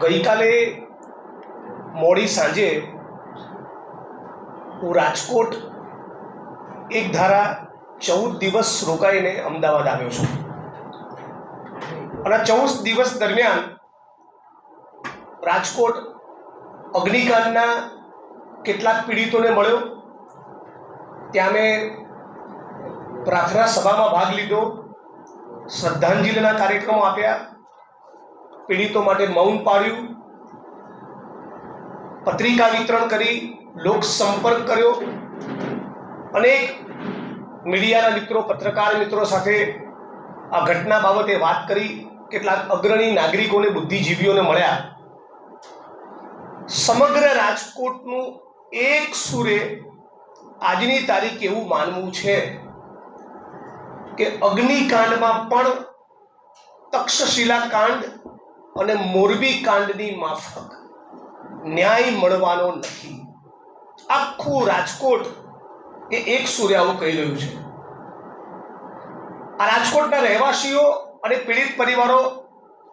ગઈકાલે મોડી સાંજે હું રાજકોટ એક ધારા ચૌદ દિવસ રોકાઈને અમદાવાદ આવ્યો છું. અને ચૌદ દિવસ દરમિયાન રાજકોટ અગ્નિકાંડના કેટલાક પીડિતોને મળ્યો. ત્યાં મેં પ્રાર્થના સભામાં ભાગ લીધો. શ્રદ્ધાંજલિના કાર્યક્રમો આપ્યા. પીડિતો માટે મૌન પાડ્યું. પત્રિકા વિતરણ કરી, લોક સંપર્ક કર્યો. અનેક મીડિયાના મિત્રો, પત્રકાર મિત્રો સાથે આ ઘટના બાબતે વાત કરી. કેટલાક અગ્રણી નાગરિકોને, બુદ્ધિજીવીઓને મળ્યા. સમગ્ર રાજકોટનું એક સુરે આજની તારીખ એવું માનવું છે કે અગ્નિકાંડમાં પણ તક્ષશિલા કાંડ અને મોરબી કાંડની માફક ન્યાય મળવાનો નથી. આખું રાજકોટ એ એક સૂર્ય આવું કહી રહ્યું છે. આ રાજકોટના રહેવાસીઓ અને પીડિત પરિવારો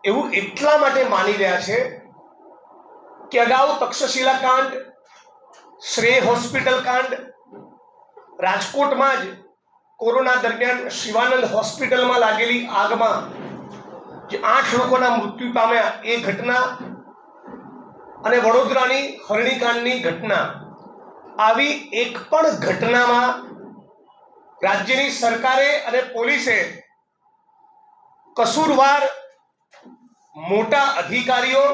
એવું એટલા માટે માની રહ્યા છે કે અગાઉ તક્ષશિલા કાંડ, શ્રેય હોસ્પિટલ કાંડ, રાજકોટમાં જ કોરોના દરમિયાન શિવાનંદ હોસ્પિટલમાં લાગેલી આગમાં જે આઠ લોકોના મૃત્યુ પામ્યા એ ઘટના અને વડોદરાની હરણીકાંડની ઘટના. આવી એક પણ ઘટનામાં રાજ્યની સરકારે અને પોલીસે કસૂરવાર મોટા અધિકારીઓ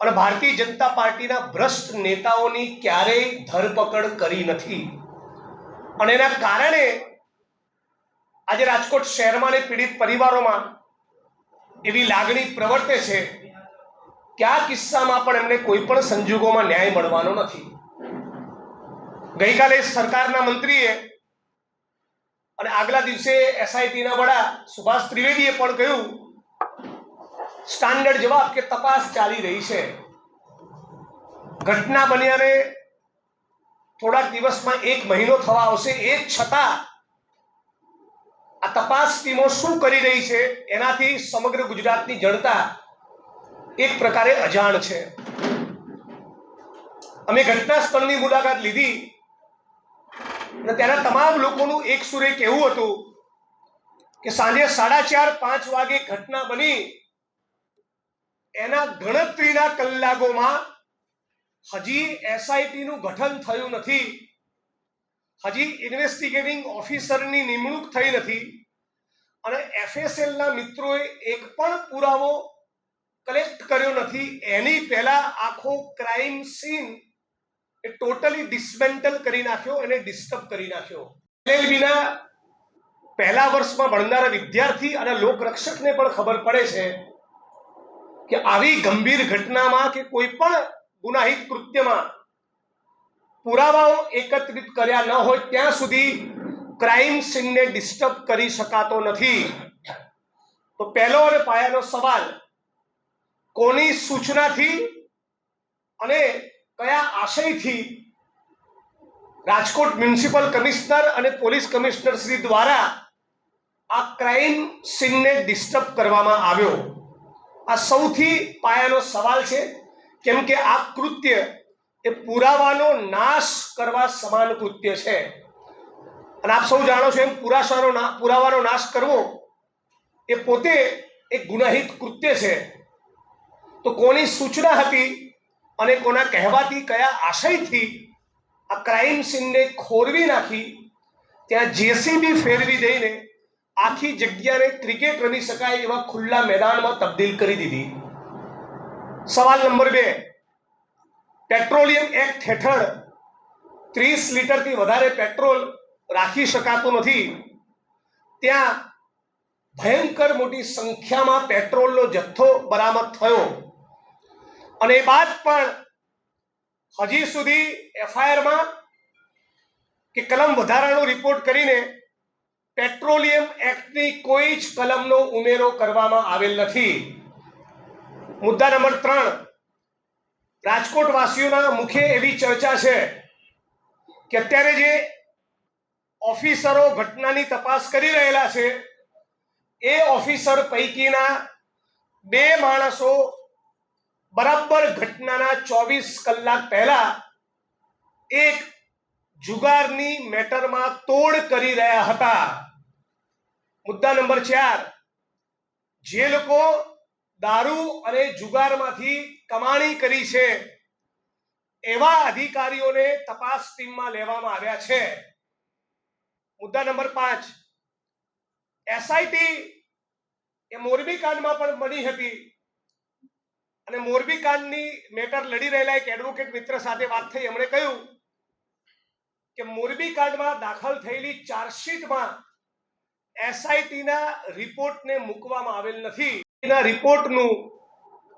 અને ભારતીય જનતા પાર્ટીના ભ્રષ્ટ નેતાઓની ક્યારેય ધરપકડ કરી નથી. અને એના કારણે આજે રાજકોટ શહેરમાં અને પીડિત પરિવારોમાં એવી લાગણી પ્રવર્તે છે કે આ કિસ્સામાં પણ એમને કોઈ પણ સંજોગોમાં ન્યાય મળવાનો નથી. ગઈકાલે સરકારના મંત્રીએ અને આગલા દિવસે એસઆઈટીના વડા સુભાષ ત્રિવેદીએ પણ કહ્યું, સ્ટાન્ડર્ડ જવાબ કે તપાસ ચાલી રહી છે. ઘટના બન્યાને થોડાક દિવસમાં એક મહિનો થવા આવશે એ છતાં આ તપાસ ટીમો શું કરી રહી છે? એનાથી સમગ્ર ગુજરાતની જનતા એક પ્રકારે અજાણ છે. અમે ઘટના સ્થળની મુલાકાત લીધી અને ત્યાંના તમામ લોકોનું એક સુરે કહેવું હતું કે સાંજે સાડા ચાર, પાંચ વાગે ઘટના બની. એના ગણતરીના કલાકોમાં હજી એસઆઈટી નું ગઠન થયું નથી. હજી ઇન્વેસ્ટિગેટિંગ ઓફિસરની નિમણૂક થઈ નથી અને એફએસએલ ના મિત્રોએ એક પણ પુરાવો કલેક્ટ કર્યો નથી. એની પહેલા આખો ક્રાઇમ સીન એ ટોટલી ડિસમેન્ટલ કરી નાખ્યો અને ડિસ્ટર્બ કરી નાખ્યો. એલએલબીના પહેલા વર્ષમાં ભણનારા વિદ્યાર્થી અને લોકરક્ષકને પણ ખબર પડે છે કે આવી ગંભીર ઘટનામાં કે કોઈ પણ ગુનાહિત કૃત્યમાં પુરાવાઓ એકત્રિત કર્યા ન હોય ત્યાં સુધી ક્રાઇમ સીનને ડિસ્ટર્બ કરી શકાતો નથી. તો પહેલો અને પાયાનો સવાલ, કોની સૂચનાથી અને કયા આશયથી રાજકોટ મ્યુનિસિપલ કમિશનર અને પોલીસ કમિશનર શ્રી દ્વારા આ ક્રાઇમ સીનને ડિસ્ટર્બ કરવામાં આવ્યો? આ સૌથી પાયાનો સવાલ છે, કેમ કે આ કૃત્ય એ પુરાવાનો નાશ કરવા સમાન કૃત્ય છે. અને આપ સૌ જાણો છો એમ પુરાશાનો પુરાવાનો નાશ કરવો એ પોતે એક ગુનાહિત કૃત્ય છે. તો કોની સૂચના હતી અને કોના કહેવાથી, કયા આશયથી આ ક્રાઇમ સીનને ખોરવી નાખી, ત્યાં જેસીબી ફેરવી દઈને આખી જગ્યાને ક્રિકેટ રમી શકાય એવા ખુલ્લા મેદાનમાં તબદીલ કરી દીધી. સવાલ નંબર બે પેટ્રોલિયમ એક્ટ હેઠળ ત્રીસ લીટરથી વધારે પેટ્રોલ રાખી શકાતું નથી. ત્યાં ભયંકર મોટી સંખ્યામાં પેટ્રોલનો જથ્થો બરામદ થયો. અને એ બાદ પણ હજી સુધી એફઆઈઆરમાં કે કલમ વધારાનો રિપોર્ટ કરીને પેટ્રોલિયમ એક્ટની કોઈ જ કલમનો ઉમેરો કરવામાં આવેલ નથી. મુદ્દા નંબર ત્રણ રાજકોટ વાસીઓના મુખે એવી ચર્ચા છે કે અત્યારે જે ઓફિસરો ઘટનાની તપાસ કરી રહેલા છે, એ ઓફિસર પૈકીના બે માણસો બરાબર ઘટનાના ચોવીસ કલાક પહેલા એક જુગારની મેટરમાં તોડ કરી રહ્યા હતા. મુદ્દા નંબર ચાર, જે લોકો દારૂ અને જુગારમાંથી કમાણી કરી છે. એવા અધિકારીઓને તપાસ ટીમમાં લેવામાં આવ્યા છે. મુદ્દા નંબર પાંચ. એસઆઈટી એ મોરબી કાંડમાં પણ બની હતી. અને મોરબી કાંડની મેટર લડી રહેલા એક એડવોકેટ મિત્ર સાથે વાત થઈ. એમણે કહ્યું કે મોરબી કાંડમાં દાખલ થયેલી ચાર્જશીટમાં એસઆઈટીના રિપોર્ટને મૂકવામાં આવેલ નથી. એના રિપોર્ટનું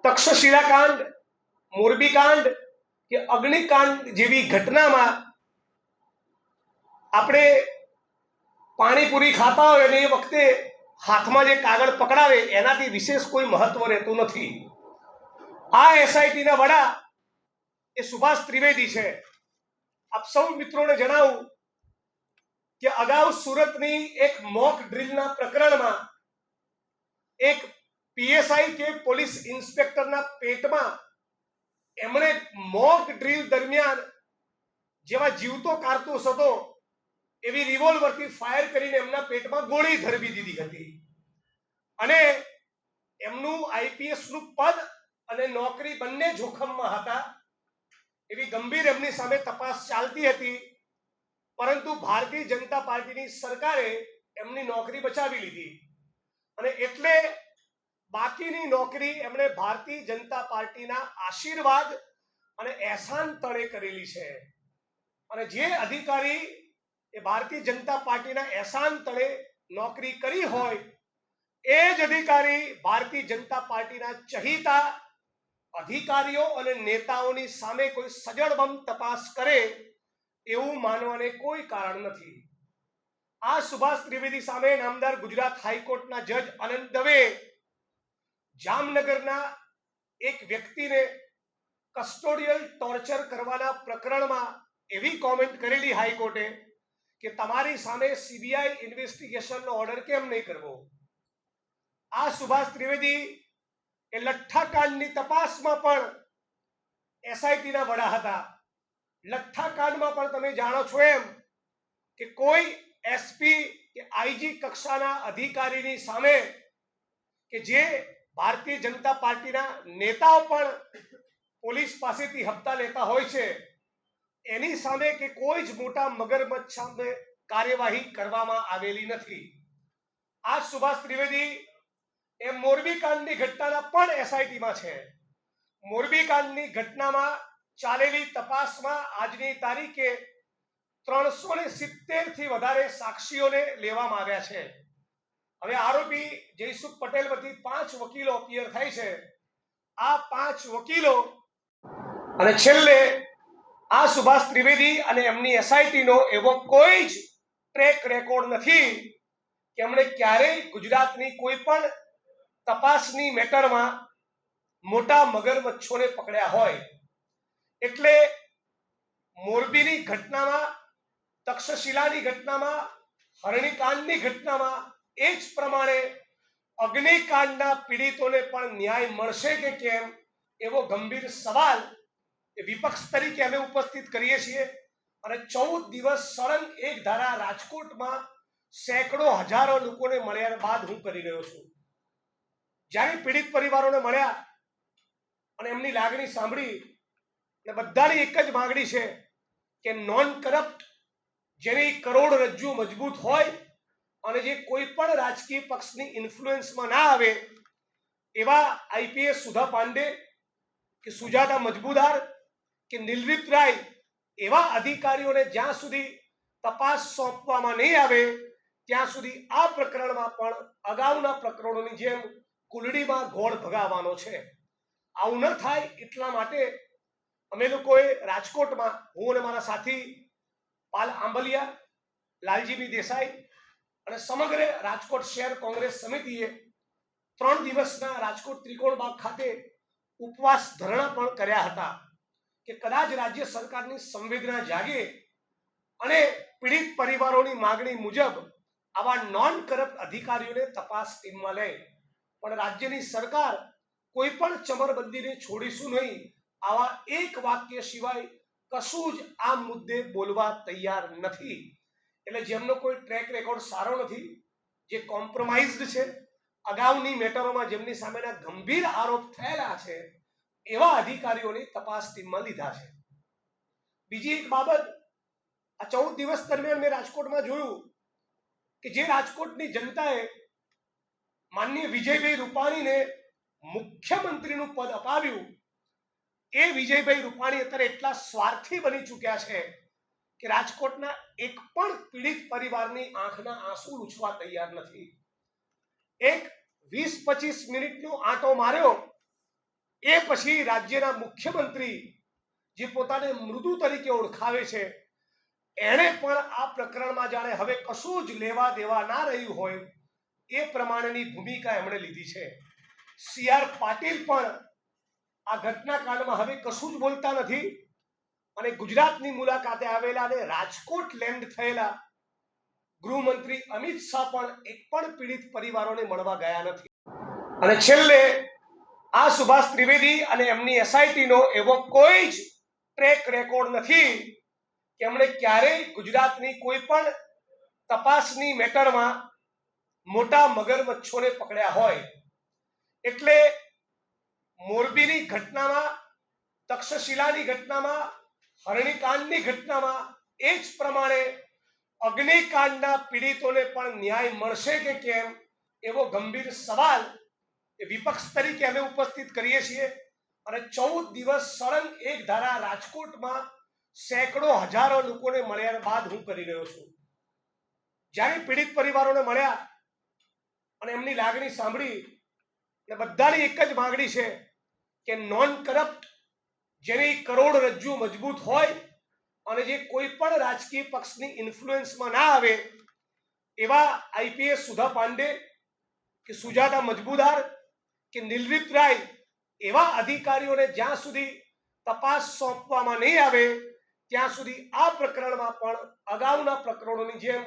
તક્ષશિલા કાંડ મોરબી કાંડ કે અગ્નિકાંડ જેવી ઘટનામાં આપણે પાણીપુરી ખાતા હોય અને એ વખતે હાથમાં જે કાગળ પકડાવે, એનાથી વિશેષ કોઈ મહત્વ રહેતું નથી. આ એસઆઈટીના વડા એ સુભાષ ત્રિવેદી છે. આપ સૌ મિત્રોને જણાવું કે અગાઉ સુરતની એક મોક ડ્રીલના પ્રકરણમાં એક પીએસઆઈ કે પોલીસ ઇન્સ્પેક્ટરના પેટમાં એમણે મોક ડ્રીલ દરમિયાન જેવા જીવતો કારતૂસ હતો, એવી રિવોલ્વરથી ફાયર કરીને એમના પેટમાં ગોળી ધરવી દીધી હતી. અને એમનું આઈપીએસનું પદ અને નોકરી બંને જોખમમાં હતા. એવી ગંભીર એમની સામે તપાસ ચાલતી હતી, પરંતુ ભારતીય જનતા પાર્ટીની સરકારે એમની નોકરી બચાવી લીધી. અને એટલે બાકીની નોકરી એમણે ભારતીય જનતા પાર્ટીના આશીર્વાદ અને એહસાન તળે કરેલી છે. અને જે અધિકારી એ ભારતીય જનતા પાર્ટીના એહસાન તળે નોકરી કરી હોય, એ જ અધિકારી ભારતીય જનતા પાર્ટીના ચહિતા અધિકારીઓ અને નેતાઓની સામે કોઈ સજળબમ તપાસ કરે એવું માનવાને કોઈ કારણ નથી. આ સુભાષ ત્રિવેદી સામે નામદાર ગુજરાત હાઈકોર્ટના જજ અનંત દવે જામનગરના એક વ્યક્તિને કસ્ટોડિયલ ટોર્ચર કરવાના પ્રકરણમાં એવી કોમેન્ટ કરેલી હાઈકોર્ટે કે તમારી સામે સીબીઆઈ ઇન્વેસ્ટિગેશનનો ઓર્ડર કેમ નહીં કરવો? આ સુભાષ ત્રિવેદી એ લઠ્ઠાકાંડની તપાસમાં પણ એસઆઈટીના વડા હતા. લઠ્ઠાકાંડમાં પણ તમે જાણો છો એમ કે કોઈ એસપી કે આઈજી કક્ષાના અધિકારીની સામે કે જે ભારતીય જનતા પાર્ટીના નેતાઓ પણ પોલીસ પાસેથી હપ્તા લેતા હોય છે. એની સામે કે કોઈ જ મોટા મગરમચ્છ સામે કાર્યવાહી કરવામાં આવેલી નથી. આ સુભાષ ત્રિવેદી એ મોરબી કાંડની ઘટનાના પણ એસઆઈટીમાં છે. મોરબી કાંડની ઘટનામાં ચાલેલી તપાસમાં આજની તારીખે ત્રણસો ને સિત્તેરથી વધારે સાક્ષીઓને લેવામાં આવ્યા છે. હવે આરોપી જયસુખ પટેલ વતી પાંચ વકીલો અપિયર થાય છે. આ પાંચ વકીલો અને છેલ્લે આ સુભાષ ત્રિવેદી અને એમની એસઆઈટી નો એવો કોઈ જ ટ્રેક રેકોર્ડ નથી કે એમણે ક્યારેય ગુજરાતની કોઈ પણ તપાસની મેટરમાં મોટા મગરમચ્છોને પકડ્યા હોય. એટલે મોરબીની ઘટનામાં, તક્ષશિલાની ઘટનામાં, હરણીકાંડની ઘટનામાં એ જ પ્રમાણે અગ્નિકાંડના પીડિતોને પણ ન્યાય મળશે કે કેમ એવો ગંભીર સવાલ એ વિપક્ષ તરીકે અમે ઉપસ્થિત કરીએ છીએ. અને ચૌદ દિવસ સળંગ એક ધારા રાજકોટમાં સેંકડો હજારો લોકોને મળ્યા બાદ હું કરી રહ્યો છું. જ્યારે પીડિત પરિવારોને મળ્યા અને એમની લાગણી સાંભળી અને બધાની એક જ માગણી છે કે નોન કરપ્ટ જેની કરોડરજ્જુ મજબૂત હોય અને જે કોઈ પણ રાજકીય પક્ષની ઇન્ફ્લુએન્સમાં ના આવે, એવા આઈપીએસ સુધા પાંડે કે સુજાતા મજબૂદાર કે નિલવિત રાય એવા અધિકારીઓને જ્યાં સુધી તપાસ સોંપવામાં નહીં આવે, ત્યાં સુધી આ પ્રકરણમાં પણ અગાઉના પ્રકરણોની જેમ કુલડીમાં ઘોળ ભગાવવાનો છે. આવું ન થાય એટલા માટે અમે લોકોએ રાજકોટમાં હું અને મારા સાથી પાલ આંબલિયા, લાલજીબી દેસાઈ અને સમગ્ર રાજકોટ શહેર કોંગ્રેસ સમિતિએ ત્રણ દિવસના રાજકોટ ત્રિકોણ બાગ ખાતે ઉપવાસ ધરણા પણ કર્યા હતા કે કદાચ રાજ્ય સરકારની સંવેદના જાગે અને પીડિત પરિવારોની માગણી મુજબ આવા નોન કરપ્ટ અધિકારીઓને તપાસ ટીમમાં લે. પણ રાજ્યની સરકાર કોઈ પણ ચમરબંધીને છોડીશું નહીં. આવા એક વાક્ય સિવાય કશું જ આ મુદ્દે બોલવા તૈયાર નથી. એટલે જેમનો કોઈ ટ્રેક રેકોર્ડ સારો નથી, જે કોમ્પ્રોમાઇઝડ છે, અગાઉની મેટરોમાં જેમની સામેના ગંભીર આરોપ થયેલા છે, એવા અધિકારીઓની તપાસ ટીમમાં લીધા છે. બીજી એક બાબત, આ ચૌદ દિવસ દરમિયાન મેં રાજકોટમાં જોયું કે જે રાજકોટની જનતાએ માનનીય વિજયભાઈ રૂપાણીને મુખ્યમંત્રીનું પદ અપાવ્યું, એ વિજયભાઈ રૂપાણી અત્યારે એટલા સ્વાર્થી બની ચૂક્યા છે કે રાજકોટના એક પણ પીડિત પરિવારની આંખના આંસુ લૂછવા તૈયાર નથી. એક વીસ પચીસ મિનિટનો આંટો માર્યો, એ પછી રાજ્યના મુખ્યમંત્રી જે પોતાને મૃદુ તરીકે ઓળખાવે છે, એણે પણ આ પ્રકરણમાં જાણે હવે કશું જ લેવા દેવા ના રહ્યું હોય, એ પ્રમાણેની ભૂમિકા એમણે લીધી છે. સી આર પાટીલ પણ આ ઘટનાકાંડમાં હવે કશું જ બોલતા નથી. અને ગુજરાતની મુલાકાતે આવેલા અને રાજકોટ લેન્ડ થયેલા ગૃહમંત્રી અમિત શાહ પણ એક પણ પીડિત પરિવારોને મળવા ગયા નથી. અને છેલ્લે આ સુભાષ ત્રિવેદી અને એમની એસઆઈટીનો એવો કોઈ જ ટ્રેક રેકોર્ડ નથી કે એમણે ક્યારેય ગુજરાતની કોઈ પણ તપાસની મેટરમાં મોટા મગરમચ્છોને પકડ્યા હોય. એટલે મોરબીની ઘટનામાં, તક્ષશિલાની ઘટનામાં હરણીકાંડની ઘટનામાં એ જ પ્રમાણે અગ્નિકાંડના પીડિતોને પણ ન્યાય મળશે કે કેમ એવો ગંભીર સવાલ એ વિપક્ષ તરીકે અમે ઉપસ્થિત કરીએ છીએ અને ચૌદ દિવસ સળંગ એક ધારા રાજકોટમાં સેંકડો હજારો લોકોને મળ્યા બાદ હું કરી રહ્યો છું. જ્યારે પીડિત પરિવારોને મળ્યા અને એમની લાગણી સાંભળી ને બધાની એક જ માગણી છે કે નોન કરપ્ટ જેની કરોડરજ્જુ મજબૂત હોય અને જે કોઈ પણ રાજકીય પક્ષની ઇન્ફ્લુએન્સમાં ના આવે, એવા આઈપીએસ સુધા પાંડે કે સુજાતા મજબૂદાર કે નિલરીત રાય એવા અધિકારીઓને જ્યાં સુધી તપાસ સોંપવામાં નહીં આવે, ત્યાં સુધી આ પ્રકરણમાં પણ અગાઉના પ્રકરણોની જેમ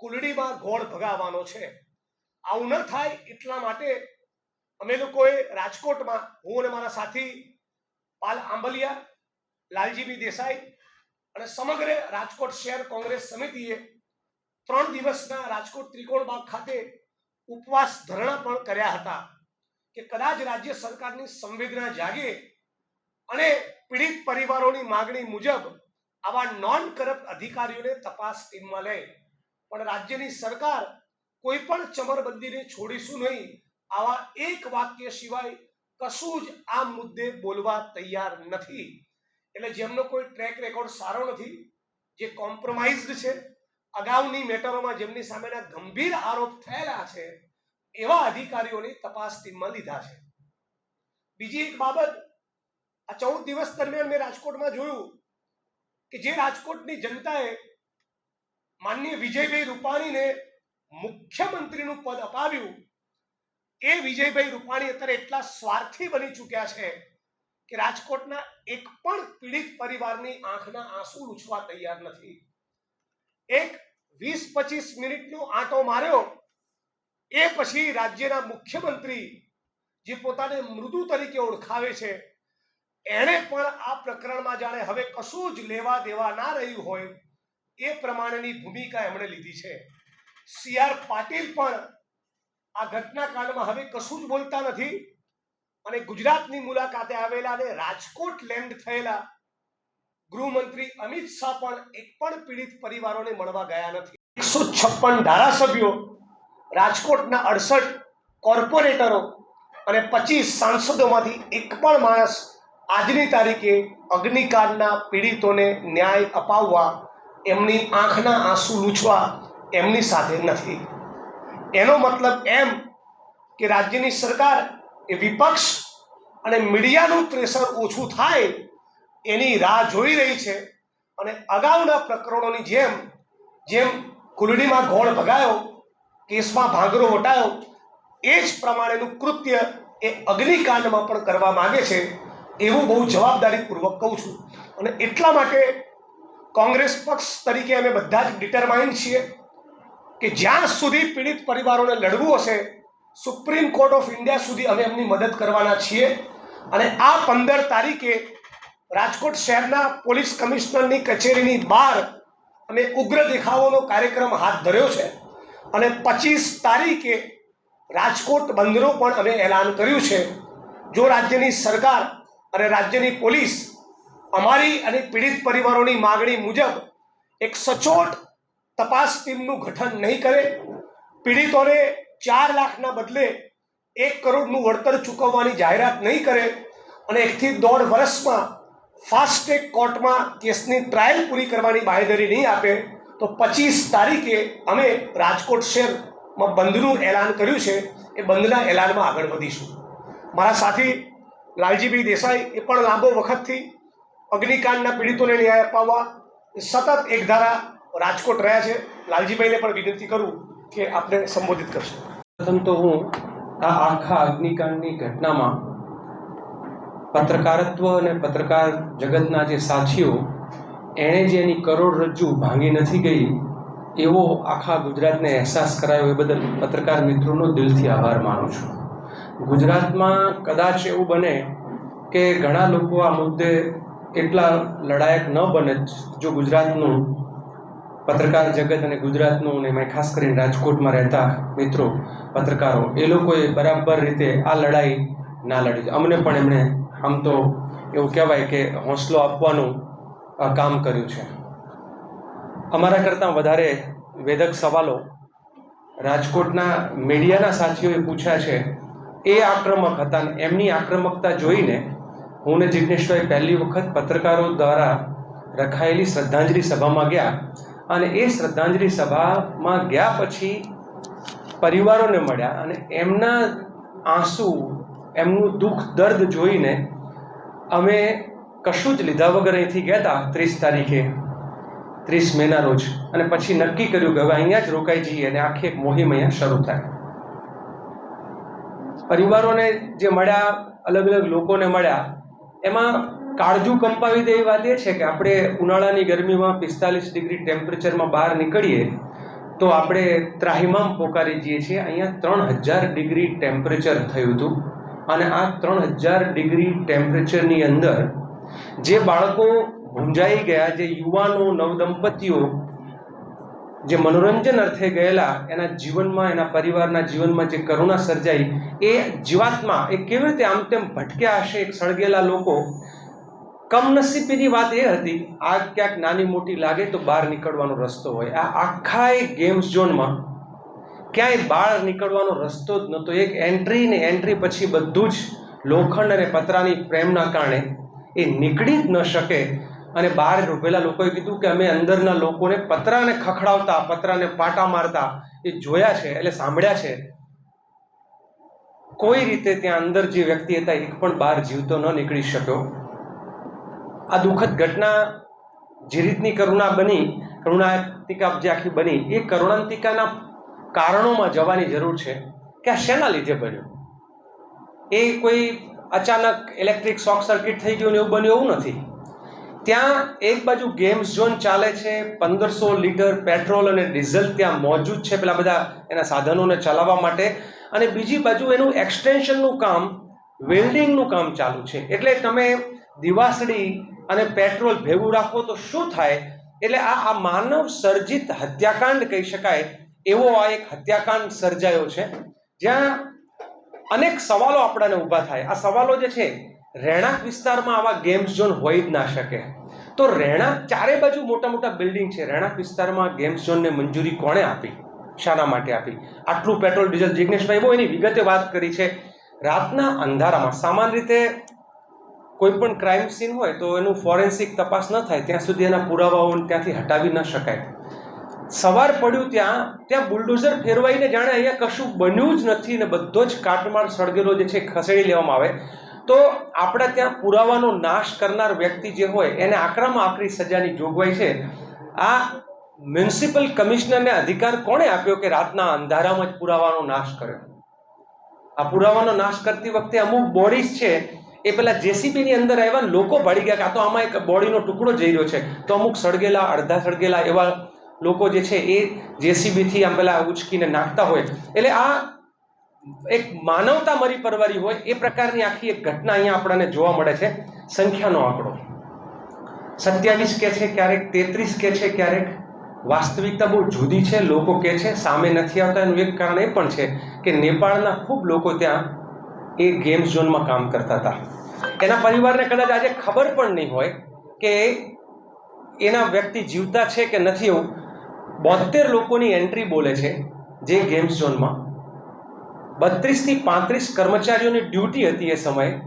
કુલડીમાં ગોળ ભગાવવાનો છે. આવું ન થાય એટલા માટે અમે લોકોએ રાજકોટમાં, હું અને મારા સાથી પાલ આંબલિયા લાલજીબી દેસાઈ અને સમગ્ર રાજકોટ શહેર કોંગ્રેસ સમિતિએ ત્રણ દિવસના રાજકોટ ત્રિકોણબાગ ખાતે ઉપવાસ ધરણા પણ કર્યા હતા કે કદાચ રાજ્ય સરકારની સંવેદના જાગે અને પીડિત પરિવારોની માગણી મુજબ આવા નોન કરપ્ટ અધિકારીઓને તપાસ ટીમમાં લે. પણ રાજ્યની સરકાર કોઈ પણ ચમરબંધીને છોડીશું નહીં. આવા એક વાક્ય સિવાય કશું જ આ મુદ્દે બોલવા તૈયાર નથી. એટલે જેમનો કોઈ ટ્રેક રેકોર્ડ સારો નથી, જે કોમ્પ્રોમાઇઝડ છે, અગાઉની મેટરોમાં જેમની સામેના ગંભીર આરોપ થયેલા છે, એવા અધિકારીઓની તપાસ ટીમમાં લીધા છે. બીજી એક બાબત, આ ચૌદ દિવસ દરમિયાન મેં રાજકોટમાં જોયું કે જે રાજકોટની જનતાએ માનનીય વિજયભાઈ રૂપાણીને મુખ્યમંત્રીનું પદ અપાવ્યું એ વિજયભાઈ રૂપાણી અત્યારે એટલા સ્વાર્થી બની ચૂક્યા છે કે રાજકોટના એક પણ પીડિત પરિવારની આંખના આંસુ લૂછવા તૈયાર નથી. એક વીસ પચીસ મિનિટનો આંટો માર્યો, એ પછી રાજ્યના મુખ્યમંત્રી જે પોતાને મૃદુ તરીકે ઓળખાવે છે, એણે પણ આ પ્રકરણમાં જાણે હવે કશું જ લેવા દેવા ના રહ્યું હોય એ પ્રમાણેની ભૂમિકા એમણે લીધી છે. સી આર પાટીલ પણ આ ઘટનાકાંડમાં હવે કશું જ બોલતા નથી. અને ગુજરાતની મુલાકાતે આવેલા અને રાજકોટ લેન્ડ થયેલા ગૃહમંત્રી અમિત શાહ પણ એક પણ પીડિત પરિવારોને મળવા ગયા નથી. એકસો છપ્પન ધારાસભ્યો, રાજકોટના અડસઠ કોર્પોરેટરો અને પચીસ સાંસદોમાંથી એક પણ માણસ આજની તારીખે અગ્નિકાંડના પીડિતોને ન્યાય અપાવવા, એમની આંખના આંસુ લૂછવા એમની સાથે નથી. એનો મતલબ એમ કે રાજ્યની સરકાર એ વિપક્ષ અને મીડિયાનું પ્રેશર ઓછું થાય એની રાહ જોઈ રહી છે અને અગાઉના પ્રકરણોની જેમ જેમ કુલડીમાં ગોળ ભગાયો, કેસમાં ભાંગરો વટાયો, એ જ પ્રમાણેનું કૃત્ય એ અગ્નિકાંડમાં પણ કરવા માગે છે એવું બહુ જવાબદારીપૂર્વક કહું છું. અને એટલા માટે કોંગ્રેસ પક્ષ તરીકે અમે બધા જ ડિટરમાઇન્ડ છીએ કે જ્યાં સુધી પીડિત પરિવારોને લડવું હશે સુપ્રીમ કોર્ટ ઓફ ઇન્ડિયા સુધી અમે એમની મદદ કરવાના છીએ. અને આ પંદર તારીખે રાજકોટ શહેરના પોલીસ કમિશનરની કચેરીની બહાર અમે ઉગ્ર દેખાવોનો કાર્યક્રમ હાથ ધર્યો છે. અને પચીસ તારીખે રાજકોટ બંદરો પણ અમે એલાન કર્યું છે. જો રાજ્યની સરકાર અને રાજ્યની પોલીસ અમારી અને પીડિત પરિવારોની માગણી મુજબ એક સચોટ તપાસ ટીમનું ગઠન નહીં કરે, પીડિતોને ચાર લાખના બદલે એક કરોડનું વળતર ચૂકવવાની જાહેરાત નહીં કરે અને એકથી દોઢ વર્ષમાં ફાસ્ટ કોર્ટમાં કેસની ટ્રાયલ પૂરી કરવાની બાંહેધરી નહીં આપે, તો પચીસ તારીખે અમે રાજકોટ શહેરમાં બંધનું એલાન કર્યું છે. એ બંધના એલાનમાં આગળ વધીશું. મારા સાથી, લાલજીભાઈ દેસાઈ, એ પણ લાંબો વખતથી અગ્નિકાંડના પીડિતોને ન્યાય અપાવવા સતત એકધારા રાજકોટ રહ્યા છે, લાલજીભાઈને પણ વિનંતી કરું કે આપને સંબોધિત કરશે. પ્રથમ તો હું આ આખા અગ્નિકાંડની ઘટનામાં પત્રકારત્વ અને પત્રકાર જગતના જે સાથીઓ, એણે જે એની કરોડરજ્જુ ભાંગી નથી ગઈ, એવો આખા ગુજરાતને અહેસાસ કરાયો એ બદલ પત્રકાર મિત્રોનો દિલથી આભાર માનું છું. ગુજરાતમાં કદાચ એવું બને કે ઘણા લોકો આ મુદ્દે એટલા લડાયક ન બને જો ગુજરાતનું પત્રકાર જગત અને ગુજરાતનું અને એમાં ખાસ કરીને રાજકોટમાં રહેતા મિત્રો, પત્રકારો, એ લોકોએ બરાબર રીતે આ લડાઈ ના લડી. અમને પણ એમણે આમ તો એવું કહેવાય કે હોંસલો આપવાનું કામ કર્યું છે. અમારા કરતાં વધારે વેધક સવાલો રાજકોટના મીડિયાના સાથીઓએ પૂછ્યા છે. એ આક્રમક હતા એમની આક્રમકતા જોઈને હું ને જિજ્ઞેશભાઈ પહેલી વખત પત્રકારો દ્વારા રખાયેલી શ્રદ્ધાંજલિ સભામાં ગયા. અને એ શ્રદ્ધાંજલિ સભામાં ગયા પછી પરિવારોને મળ્યા અને એમના આંસુ, એમનું દુઃખ, દર્દ જોઈને અમે કશું જ લીધા વગર અહીંથી ગયા હતા ત્રીસ તારીખે, ત્રીસ મેના રોજ. અને પછી નક્કી કર્યું કે હવે અહીંયા જ રોકાઈ જઈએ અને આખી એક મોહિમ અહીંયા શરૂ થાય. પરિવારોને જે મળ્યા અલગ અલગ લોકોને મળ્યા, એમાં કાળજું કંપાવી દે એવી વાત એ છે કે આપણે ઉનાળાની ગરમીમાં પિસ્તાલીસ ડિગ્રી ટેમ્પરેચરમાં બહાર નીકળીએ, તો આપણે ત્રાહિમામ પોકારી જઈએ છીએ. અહીંયા ત્રણ હજાર ડિગ્રી ટેમ્પરેચર થયું હતું અને આ ત્રણ હજાર ડિગ્રી ટેમ્પરેચરની અંદર જે બાળકો ભૂંજાઈ ગયા, જે યુવાનો, નવદંપતીઓ જે મનોરંજન અર્થે ગયેલા, એના જીવનમાં, એના પરિવારના જીવનમાં જે કરુણા સર્જાઈ, એ જીવાત્મા એ કેવી રીતે આમ તેમ ભટક્યા હશે એક સળગેલા લોકો? કમનસીબીની વાત એ હતી, આ ક્યાંક નાની મોટી લાગે તો બહાર નીકળવાનો રસ્તો હોય. આ આખા એ ગેમ્સ ઝોનમાં ક્યાંય બહાર નીકળવાનો રસ્તો જ નહોતો. એક એન્ટ્રી ને એન્ટ્રી પછી બધું જ લોખંડ અને પતરાની પ્રેમના કારણે એ નીકળી જ ન શકે. અને બહાર ઉભેલા લોકોએ કીધું કે અમે અંદરના લોકોને પતરાને ખખડાવતા, પતરાને પાટા મારતા એ જોયા છે, એટલે સાંભળ્યા છે. કોઈ રીતે ત્યાં અંદર જે વ્યક્તિ હતા એક પણ બહાર જીવતો ન નીકળી શક્યો. આ દુઃખદ ઘટના જે રીતની કરુણા બની, કરુણાંતિકા જે આખી બની, એ કરુણાંતિકાના કારણોમાં જવાની જરૂર છે કે આ શેના લીધે બન્યું? એ કોઈ અચાનક ઇલેક્ટ્રિક શોક સર્કિટ થઈ ગયું ને એવું બન્યું એવું નથી. ત્યાં એક બાજુ ગેમ્સ ઝોન ચાલે છે, પંદરસો લીટર પેટ્રોલ અને ડીઝલ ત્યાં મોજૂદ છે પેલા બધા એના સાધનોને ચલાવવા માટે. અને બીજી બાજુ એનું એક્સટેન્શનનું કામ વેલ્ડિંગનું કામ ચાલુ છે. એટલે તમે દિવાસળી અને પેટ્રોલ ભેગું રાખો તો શું થાય? એટલે આ આ માનવ સર્જિત હત્યાકાંડ કહી શકાય. એવો આ એક હત્યાકાંડ સર્જાયો છે, જ્યાં અનેક સવાલો આપણાને ઊભા થાય. આ સવાલો જે છે, રહેણાંક વિસ્તારમાં આવા ગેમ્સ ઝોન હોય જ ના શકે. તો રહેણાંક ચારે બાજુ મોટા મોટા બિલ્ડિંગ છે. રહેણાંક વિસ્તારમાં ગેમ્સ ઝોનને મંજૂરી કોણે આપી? શાના માટે આપી. આટલું પેટ્રોલ ડીઝલ જિગ્નેશભાઈ બહુ એની વિગતે વાત કરી છે. રાતના અંધારામાં સામાન્ય રીતે કોઈ પણ ક્રાઇમ સીન હોય તો એનું ફોરેન્સિક તપાસ ન થાય. ત્યાં સુધી એના પુરાવાઓ ત્યાંથી હટાવી ન શકાય. સવાર પડ્યું ત્યાં ત્યાં બુલડોઝર ફેરવાઈને જાણે અહીંયા કશું બન્યું જ નથી ને બધો જ કાટમાળ સળગેલો જે છે ખસેડી લેવામાં આવે. તો આપણા ત્યાં પુરાવાનો નાશ કરનાર વ્યક્તિ જે હોય એને આકરામાં આકરી સજાની જોગવાઈ છે. આ મ્યુનિસિપલ કમિશનરને અધિકાર કોણે આપ્યો કે રાતના અંધારામાં જ પુરાવાનો નાશ કર્યો? આ પુરાવાનો નાશ કરતી વખતે અમુક બોડીઝ છે એ પેલા જેસીબીની અંદર આવ્યા લોકો ભળી ગયા કે તો આમાં એક બોડીનો ટુકડો જઈ રહ્યો છે. તો અમુક સળગેલા, અડધા સળગેલા એવા લોકો જે છે એ જેસીબીથી આમ પેલા ઉચકીને નાખતા હોય. એટલે આ એક માનવતા મરી પરવારી હોય એ પ્રકારની આખી એક ઘટના અહીંયા આપણને જોવા મળે છે. સંખ્યાનો આંકડો. સત્યાવીસ કે છે, ક્યારેક તેત્રીસ કે છે, ક્યારેક વાસ્તવિકતા બહુ જુદી છે. લોકો કે છે, સામે નથી આવતા, એનું એક કારણ એ પણ છે કે નેપાળના ખૂબ લોકો ત્યાં એ ગેમ ઝોનમાં કામ કરતા હતા. એના પરિવારને કદાચ આજે ખબર પણ નહીં હોય કે એના વ્યક્તિ જીવતા છે કે નથી એવું. બોતેર લોકોની એન્ટ્રી બોલે છે જે ગેમ ઝોનમાં. બત્રીસથી પાંત્રીસ કર્મચારીઓની ડ્યુટી હતી એ સમયે.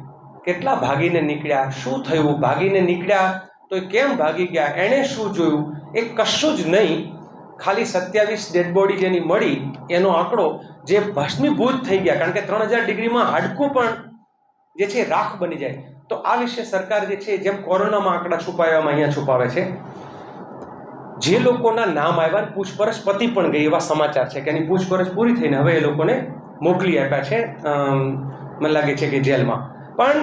કેટલા ભાગીને નીકળ્યા? શું થયું? ભાગીને નીકળ્યા તો એ કેમ ભાગી ગયા? એણે શું જોયું? એ કશું જ નહીં. ખાલી સત્યાવીસ ડેડ બોડી જેની મળી, એનો આંકડો જે ભસ્મીભૂત થઈ ગયા, કારણ કે ત્રણ હજાર ડિગ્રીમાં હાડકું પણ જે છે રાખ બની જાય. તો આ વિશે સરકાર જે છે જેમ કોરોનામાં આંકડા છુપાવવામાં અહીંયા છુપાવે છે, જે લોકોના નામ આવ્યા પૂછપરછ પતિ પણ ગઈ, એવા સમાચાર છે કે એની પૂછપરછ પૂરી થઈને હવે એ લોકોને મોકલી આપ્યા છે મને લાગે છે કે જેલમાં. પણ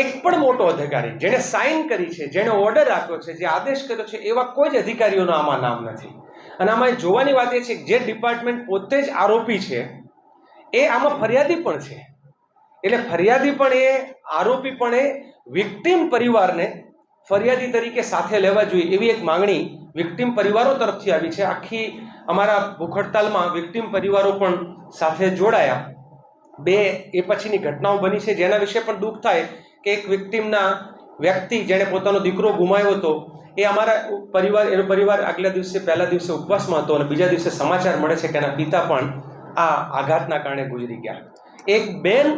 એક પણ મોટો અધિકારી જેણે સાઇન કરી છે, જેણે ઓર્ડર આપ્યો છે, જે આદેશ કર્યો છે, એવા કોઈ જ અધિકારીઓના આમાં નામ નથી. અને આમાં જોવાની વાત એ છે કે જે ડિપાર્ટમેન્ટ પોતે જ આરોપી છે, એ આમાં ફરિયાદી પણ છે. એટલે ફરિયાદી પણ એ આરોપી પણ એ વિક્ટિમ પરિવારને ફરિયાદી તરીકે સાથે લેવા જોઈએ એવી એક માંગણી વિક્ટિમ પરિવારો તરફથી આવી છે. આખી અમારા ભૂખ હડતાલમાં વિક્ટિમ પરિવારો પણ સાથે જોડાયા. બે એ પછીની ઘટનાઓ બની છે જેના વિશે પણ દુઃખ થાય કે એક વિક્ટિમના વ્યક્તિ જેણે પોતાનો દીકરો ગુમાવ્યો હતો, એ અમારા પરિવાર, એનો પરિવાર આગલા દિવસે, પહેલા દિવસે ઉપવાસમાં હતો અને બીજા દિવસે સમાચાર મળે છે કે એના પિતા પણ આ આઘાતના કારણે ગુજરી ગયા. એક બેન,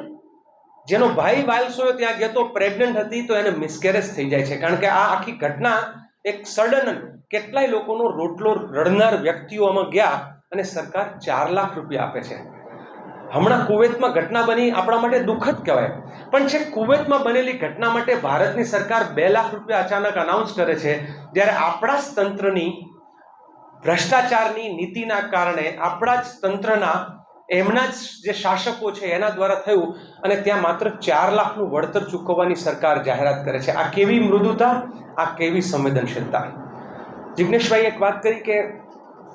જેનો ભાઈ વાલસોયો ત્યાં ગયો તો પ્રેગ્નન્ટ હતી, તો એને મિસકેરેજ થઈ જાય છે. કારણ કે આ આખી ઘટના એક સડન કેટલાય લોકોનો રોટલો રડનાર વ્યક્તિઓ આમાં ગયા અને સરકાર ચાર લાખ રૂપિયા આપે છે. હમણાં કુવૈતમાં ઘટના બની આપણા માટે દુઃખદ કહેવાય. પણ છે કુવૈતમાં બનેલી ઘટના માટે ભારતની સરકાર બે લાખ રૂપિયા અચાનક અનાઉન્સ કરે છે. જ્યારે આપણા જ તંત્રની ભ્રષ્ટાચારની નીતિના કારણે આપણા જ તંત્રના એમના જ જે શાસકો છે એના દ્વારા થયું અને ત્યાં માત્ર ચાર લાખનું વળતર ચૂકવવાની સરકાર જાહેરાત કરે છે. આ કેવી મૃદુતા, આ કેવી સંવેદનશીલતા. જિગ્નેશભાઈ એક વાત કરી કે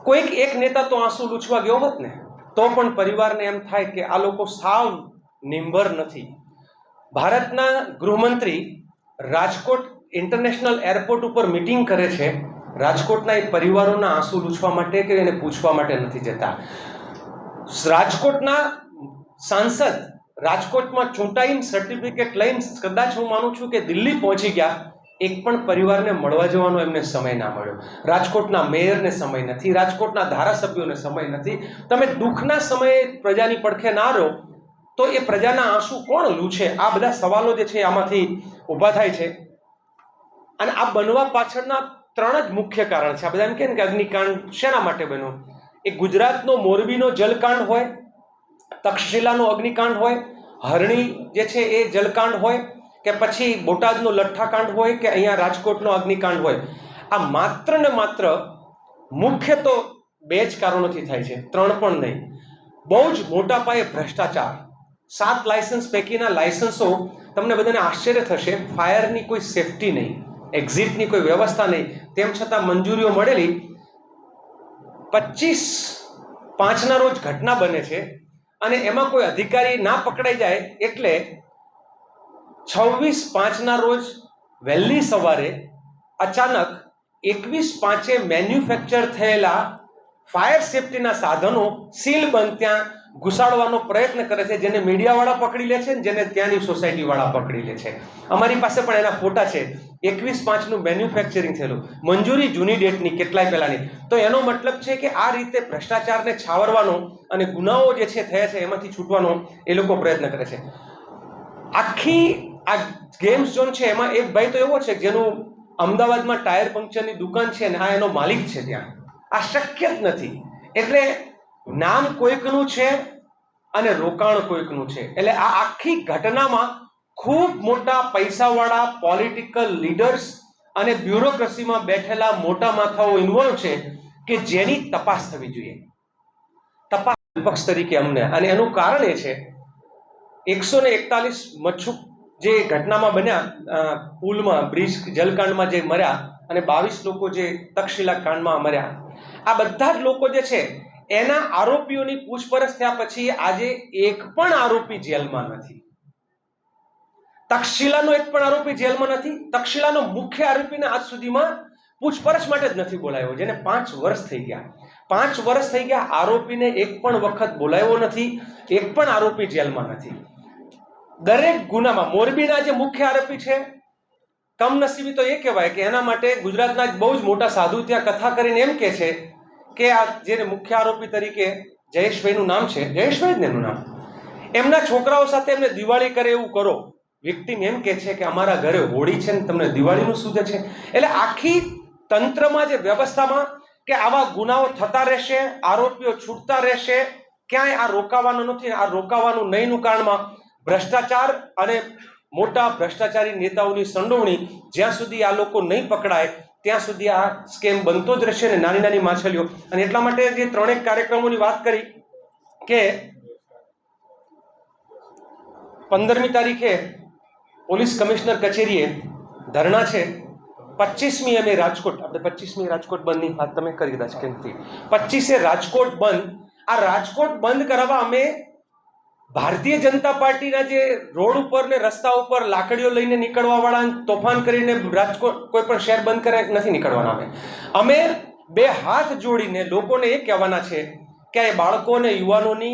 કોઈક એક નેતા તો આંસુ લૂછવા ગયો હોત ને? તો પણ પરિવારને એમ થાય કે આ લોકો સાવ નિંભર નથી. ભારતના ગૃહમંત્રી રાજકોટ ઇન્ટરનેશનલ એરપોર્ટ ઉપર મિટિંગ કરે છે. રાજકોટના એ પરિવારોના આંસુ લૂછવા માટે કે એને પૂછવા માટે નથી જતા. રાજકોટના સાંસદ રાજકોટમાં ચૂંટાઈને સર્ટિફિકેટ લઈને, કદાચ હું માનું છું કે દિલ્હી પહોંચી ગયા એક પણ પરિવારને મળવા જવાનો એમને સમય ના મળ્યો. રાજકોટના મેયરને સમય નથી, રાજકોટના ધારાસભ્યોને સમય નથી. તમે દુઃખના સમયે પ્રજાની પડખે ના રહો, તો એ પ્રજાના આંસુ કોણ લૂછે? આ બધા સવાલો જે છે આમાંથી ઊભા થાય છે. અને આ બનવા પાછળના ત્રણ જ મુખ્ય કારણ છે. આ બધા એમ ને કે અગ્નિકાંડ શેના માટે બન્યો? એ ગુજરાતનો મોરબીનો જલકાંડ હોય, તક્ષશિલાનો અગ્નિકાંડ હોય, હરણી જે છે એ જલકાંડ હોય કે પછી બોટાદનો લઠ્ઠાકાંડ હોય કે અહીંયા રાજકોટનો અગ્નિકાંડ હોય. આ માત્ર ને માત્ર મુખ્ય તો બે જ કારણોથી થાય છે. ત્રણ પણ નહીં. બહુ જ મોટા પાયે ભ્રષ્ટાચાર. સાત લાયસન્સ પૈકીના લાયસન્સો તમને બધાને આશ્ચર્ય થશે, ફાયરની કોઈ સેફટી નહીં, એક્ઝિટની કોઈ વ્યવસ્થા નહીં. તેમ છતાં મંજૂરીઓ મળેલી. પચીસ પાંચના રોજ ઘટના બને છે અને એમાં કોઈ અધિકારી ના પકડાઈ જાય એટલે છવ્વીસ પાંચના રોજ વહેલી સવારે અચાનક એકવીસ પાંચે મેન્યુફેક્ચર થયેલા ફાયર સેફટીના સાધનો સીલ બંધ ત્યાં ઘુસાડવાનો પ્રયત્ન કરે છે, જેને મીડિયાવાળા પકડી લે છે ને જેને ત્યાંની સોસાયટીવાળા પકડી લે છે. અમારી પાસે પણ એના ફોટા છે. એકવીસ પાંચનું મેન્યુફેક્ચરિંગ થયેલું. મંજૂરી જૂની ડેટની, કેટલાય પહેલાની. તો એનો મતલબ છે કે આ રીતે ભ્રષ્ટાચારને છાવરવાનો અને ગુનાઓ જે છે, થયા છે, એમાંથી છૂટવાનો એ લોકો પ્રયત્ન કરે છે. આખી આ ગેમ્સ ઝોન છે, એમાં એક ભાઈ તો એવો છે, જેનો અમદાવાદમાં ટાયર પંક્ચરની દુકાન છે ને આ એનો માલિક છે ત્યાં. આ શક્ય જ નથી. એટલે નામ કોઈકનું છે અને રોકાણ કોઈકનું છે. એટલે આ આખી ઘટનામાં ખૂબ મોટા પૈસાવાળા પોલિટિકલ લીડર્સ અને બ્યુરોક્રસીમાં બેઠેલા મોટા માથાઓ ઇન્વોલ્વ છે કે જેની તપાસ થવી જોઈએ. તપાસ વિપક્ષ તરીકે અમને. અને એનું કારણ એ છે, એકસો ને એકતાલીસ મચ્છુ જે ઘટનામાં બન્યા પુલમાં બ્રિજ જલકાંડમાં જે મર્યા અને બાવીસ લોકો જે તક્ષશિલા કાંડમાં મર્યા. આ બધા જ લોકો જે છે, એના આરોપીઓની પૂછપરછ થયા પછી આજે એક પણ આરોપી જેલમાં નથી. તક્ષશિલાનો એક પણ આરોપી જેલમાં નથી. તક્ષશિલાનો મુખ્ય આરોપીને આજ સુધીમાં પૂછપરછ માટે જ નથી બોલાયો, જેને પાંચ વર્ષ થઈ ગયા. પાંચ વર્ષ થઈ ગયા, આરોપીને એક પણ વખત બોલાયો નથી, એક પણ આરોપી જેલમાં નથી. દરેક ગુનામાં મોરબીના જે મુખ્ય આરોપી છે, કમનસીબી તો એ કહેવાય કે એના માટે ગુજરાતના બહુ જ મોટા સાધુ ત્યાં કથા કરીને એમ કે છે કે આ જે મુખ્ય આરોપી તરીકે જયેશભાઈનું નામ છે, જયેશભાઈ જ એનું નામ? એમના છોકરાઓ સાથે એમને દિવાળી કરે એવું કરો. વિક્ટીમ એમ કે છે કે અમારા ઘરે હોળી છે ને તમને દિવાળીનું સૂજે છે. એટલે આખી તંત્રમાં જે વ્યવસ્થામાં કે આવા ગુનાઓ થતા રહેશે, આરોપીઓ છૂટતા રહેશે, ક્યાંય આ રોકાવાનું નથી આ રોકાવાનું નહીંનું કારણમાં ભ્રષ્ટાચાર અને મોટા ભ્રષ્ટાચારી નેતાઓની સંડોવણી જ્યાં સુધી આ લોકો નહીં પકડાય, ત્યાં સુધી આ સ્કેમ બનતો જ રહેશે ને નાની નાની માછલીઓ. અને એટલા માટે જે ત્રણેક કાર્યક્રમોની વાત કરી કે પંદરમી તારીખે પોલીસ કમિશનર કચેરીએ ધરણા છે. પચીસમી અમે રાજકોટ, આપણે પચીસમી રાજકોટ બંધની વાત તમે કરી કદાચ કેમથી? પચીસે રાજકોટ બંધ. આ રાજકોટ બંધ કરાવવા અમે ભારતીય જનતા પાર્ટીના જે રોડ ઉપર ને રસ્તા ઉપર લાકડીઓ લઈને નીકળવા વાળા તોફાન કરીને રાજકોટ કોઈ પણ શહેર બંધ કરે નથી નીકળવાના અમે. અમે બે હાથ જોડીને લોકોને એ કહેવાના છે કે એ બાળકો અને યુવાનોની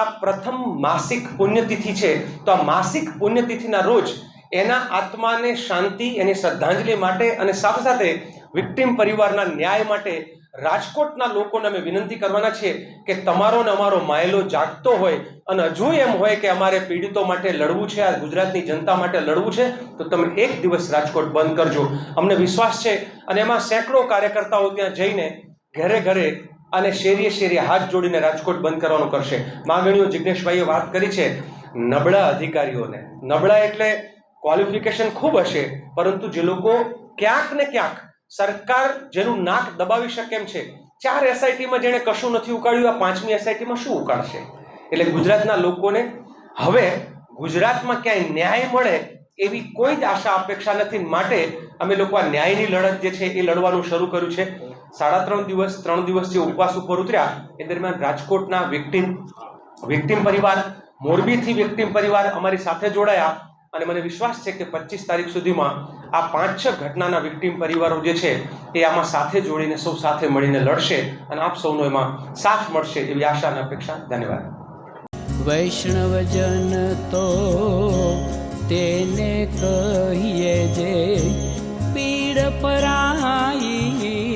આ પ્રથમ માસિક પુણ્યતિથિ છે. તો આ માસિક પુણ્યતિથિના રોજ એના આત્માને શાંતિ, એની શ્રદ્ધાંજલિ માટે અને સાથે સાથે વિક્ટિમ પરિવારના ન્યાય માટે રાજકોટના લોકોને અમે વિનંતી કરવાના છીએ કે તમારો ને અમારો માયલો જાગતો હોય અને હજુ એમ હોય કે અમારે પીડિતો માટે લડવું છે, આ ગુજરાતની જનતા માટે લડવું છે, તો તમે એક દિવસ રાજકોટ બંધ કરજો. અમને વિશ્વાસ છે અને એમાં સેંકડો કાર્યકર્તાઓ ત્યાં જઈને ઘરે ઘરે અને શેરીએ શેરીએ હાથ જોડીને રાજકોટ બંધ કરવાનું કરશે. માગણીઓ જિજ્ઞેશભાઈએ વાત કરી છે નબળા અધિકારીઓને. નબળા એટલે ક્વોલિફિકેશન ખૂબ હશે, પરંતુ જે લોકો ક્યાંક ને ક્યાંક સરકાર જેનું નાક દબાવી શકે એમ છે, ચાર એસઆઈટીમાં જેણે કશું નથી ઉકાળ્યું, આ પાંચમી એસઆઈટીમાં શું ઉકાળશે? એટલે ગુજરાતના લોકોને હવે ગુજરાતમાં ક્યાંય ન્યાય મળે એવી કોઈ જ આશા અપેક્ષા નથી. માટે અમે લોકો આ ન્યાયની લડત જે છે એ લડવાનું શરૂ કર્યું છે. સાડા ત્રણ દિવસ ત્રણ દિવસ જે ઉપવાસ ઉપર ઉતર્યા, એ દરમિયાન રાજકોટના વિક્ટીમ વિક્ટીમ પરિવાર, મોરબીથી વિક્ટીમ પરિવાર અમારી સાથે જોડાયા. અને મને વિશ્વાસ છે કે પચીસ તારીખ સુધીમાં આ પાંચ, છ ઘટનાના વિક્ટીમ પરિવારો જે છે, એ આમાં સાથે જોડીને સૌ સાથે મળીને લડશે અને આપ સૌનો એમાં સાથ મળશે એવી આશા અને અપેક્ષા. ધન્યવાદ. વૈષ્ણવજન તો તેને કહીએ જે પીડ પરાઈ